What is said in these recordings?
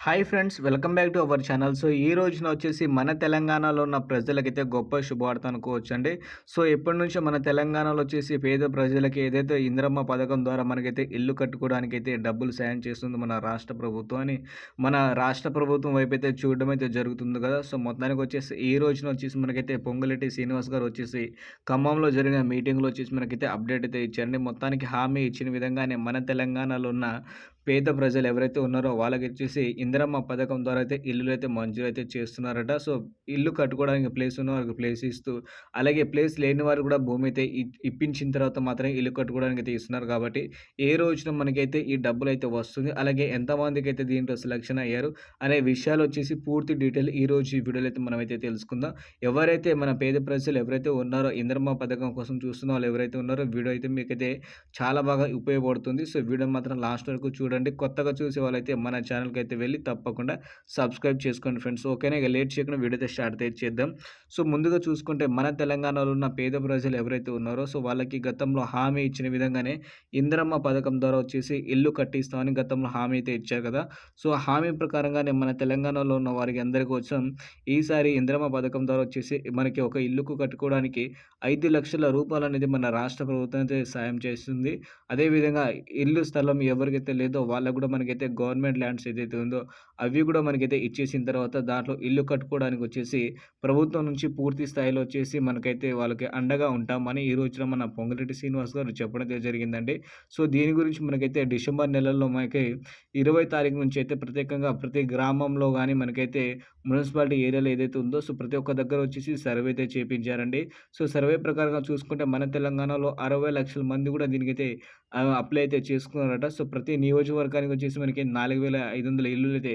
Hi friends welcome back to our channel. So ఈ రోజున వచ్చేసి మన తెలంగాణలో ఉన్న ప్రజలకైతే గొప్ప శుభవార్త అనుకోవచ్చు అండి సో ఎప్పటి నుంచో మన తెలంగాణలో వచ్చేసి పేద ప్రజలకి ఏదైతే ఇంద్రమ్మ పథకం ద్వారా మనకైతే ఇల్లు కట్టుకోవడానికి అయితే డబ్బులు సాయం చేస్తుంది మన రాష్ట్ర ప్రభుత్వం అని మన రాష్ట్ర ప్రభుత్వం వైపు అయితే చూడడం అయితే జరుగుతుంది కదా. సో మొత్తానికి వచ్చేసి ఈ రోజున వచ్చేసి మనకైతే పొంగులెట్టి శ్రీనివాస్ గారు వచ్చేసి ఖమ్మంలో జరిగిన మీటింగ్లో వచ్చేసి మనకైతే అప్డేట్ అయితే ఇచ్చారండి. మొత్తానికి హామీ ఇచ్చిన విధంగానే మన తెలంగాణలో ఉన్న పేద ప్రజలు ఎవరైతే ఉన్నారో వాళ్ళకి వచ్చేసి ఇందిరమ్మ పథకం ద్వారా అయితే ఇల్లులు అయితే మంజూరు అయితే చేస్తున్నారట. సో ఇల్లు కట్టుకోవడానికి ప్లేస్ ఉన్న వారికి ప్లేస్ ఇస్తూ అలాగే ప్లేస్ లేని వారు కూడా భూమి అయితే ఇప్పించిన తర్వాత మాత్రమే ఇల్లు కట్టుకోవడానికి అయితే ఇస్తున్నారు కాబట్టి ఏ రోజున మనకైతే ఈ డబ్బులు అయితే వస్తుంది అలాగే ఎంతమందికి అయితే దీంట్లో సెలక్షన్ అయ్యారు అనే విషయాలు వచ్చేసి పూర్తి డీటెయిల్ ఈ రోజు ఈ వీడియోలో అయితే మనమైతే తెలుసుకుందాం. ఎవరైతే మన పేద ప్రజలు ఎవరైతే ఉన్నారో ఇంద్రమ్మ పథకం కోసం చూస్తున్న వాళ్ళు ఎవరైతే ఉన్నారో వీడియో అయితే మీకైతే చాలా బాగా ఉపయోగపడుతుంది. సో వీడియో మాత్రం లాస్ట్ వరకు చూడండి. చూడండి. కొత్తగా చూసే వాళ్ళైతే మన ఛానల్కి అయితే వెళ్ళి తప్పకుండా సబ్స్క్రైబ్ చేసుకోండి ఫ్రెండ్స్. ఓకేనా? ఇక లేట్ చేయకుండా వీడియో స్టార్ట్ అయితే చేద్దాం. సో ముందుగా చూసుకుంటే మన తెలంగాణలో ఉన్న పేద ప్రజలు ఎవరైతే ఉన్నారో సో వాళ్ళకి గతంలో హామీ ఇచ్చిన విధంగానే ఇంద్రమ్మ పథకం ద్వారా వచ్చేసి ఇల్లు కట్టిస్తామని గతంలో హామీ అయితే ఇచ్చారు కదా. సో హామీ ప్రకారంగానే మన తెలంగాణలో ఉన్న వారికి అందరికీ వచ్చాం. ఈసారి ఇంద్రమ్మ పథకం ద్వారా వచ్చేసి మనకి ఒక ఇల్లుకు కట్టుకోవడానికి ఐదు లక్షల రూపాయలు అనేది మన రాష్ట్ర ప్రభుత్వం అయితే సాయం చేస్తుంది. అదేవిధంగా ఇల్లు స్థలం ఎవరికైతే లేదో వాళ్ళకు కూడా మనకైతే గవర్నమెంట్ ల్యాండ్స్ ఏదైతే ఉందో అవి కూడా మనకైతే ఇచ్చేసిన తర్వాత దాంట్లో ఇల్లు కట్టుకోవడానికి వచ్చేసి ప్రభుత్వం నుంచి పూర్తి స్థాయిలో వచ్చేసి మనకైతే వాళ్ళకి అండగా ఉంటామని ఈ రోజున మన పొంగిరెడ్డి శ్రీనివాస్ గారు చెప్పడం జరిగిందండి. సో దీని గురించి మనకైతే డిసెంబర్ నెలలో మనకి ఇరవై తారీఖు నుంచి అయితే ప్రత్యేకంగా ప్రతి గ్రామంలో కానీ మనకైతే మున్సిపాలిటీ ఏరియాలో ఏదైతే ఉందో సో ప్రతి ఒక్క దగ్గర వచ్చేసి సర్వే అయితే చేపించారండి. సో సర్వే ప్రకారంగా చూసుకుంటే మన తెలంగాణలో అరవై లక్షల మంది కూడా దీనికైతే అప్లై అయితే చేసుకున్నారట. సో ప్రతి నియోజకవర్గానికి వచ్చేసి మనకి నాలుగు వేల ఐదు వందల ఇల్లులు అయితే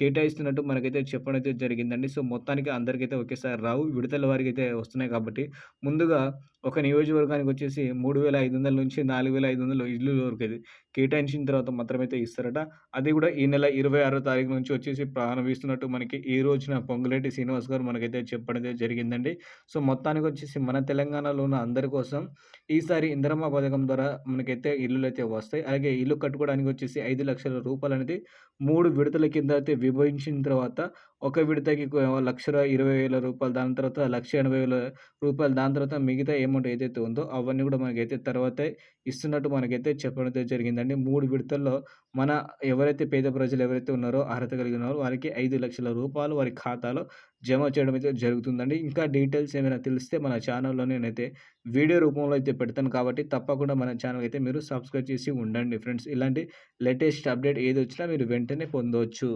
కేటాయిస్తున్నట్టు మనకైతే చెప్పడం అయితే జరిగిందండి. సో మొత్తానికి అందరికైతే ఒకేసారి రావు విడతల వారికి అయితే వస్తున్నాయి కాబట్టి ముందుగా ఒక నియోజకవర్గానికి వచ్చేసి మూడు వేల ఐదు వందల నుంచి నాలుగు వేల ఐదు వందలు ఇల్లు వరకు అయితే కేటాయించిన తర్వాత మాత్రమైతే ఇస్తారట. అది కూడా ఈ నెల ఇరవై ఆరో తారీఖు నుంచి వచ్చేసి ప్రారంభిస్తున్నట్టు మనకి ఈ రోజున పొంగులేటి శ్రీనివాస్ గారు మనకైతే చెప్పడం జరిగిందండి. సో మొత్తానికి వచ్చేసి మన తెలంగాణలో ఉన్న అందరి కోసం ఈసారి ఇందిరమ్మ పథకం ద్వారా మనకైతే ఇల్లులు అయితే వస్తాయి. అలాగే ఇల్లు కట్టుకోవడానికి వచ్చేసి ఐదు లక్షల రూపాయలు అనేది మూడు విడతల కింద అయితే విభజించిన తర్వాత ఒక విడతకి లక్ష ఇరవై వేల రూపాయలు దాని తర్వాత లక్ష ఎనభై వేల రూపాయలు దాని తర్వాత మిగతా అమౌంట్ ఏదైతే ఉందో అవన్నీ కూడా మనకైతే తర్వాత ఇస్తున్నట్టు మనకైతే చెప్పడం జరిగిందండి. మూడు విడతల్లో మన ఎవరైతే పేద ప్రజలు ఎవరైతే ఉన్నారో అర్హత కలిగిన వారు వారికి ఐదు లక్షల రూపాయలు వారి ఖాతాలో జమ చేయడం అయితే జరుగుతుందండి. ఇంకా డీటెయిల్స్ ఏమైనా తెలిస్తే మన ఛానల్లో నేనైతే వీడియో రూపంలో అయితే పెడతాను కాబట్టి తప్పకుండా మన ఛానల్ అయితే మీరు సబ్స్క్రైబ్ చేసి ఉండండి ఫ్రెండ్స్. ఇలాంటి లేటెస్ట్ అప్డేట్ ఏది వచ్చినా మీరు వెంటనే పొందవచ్చు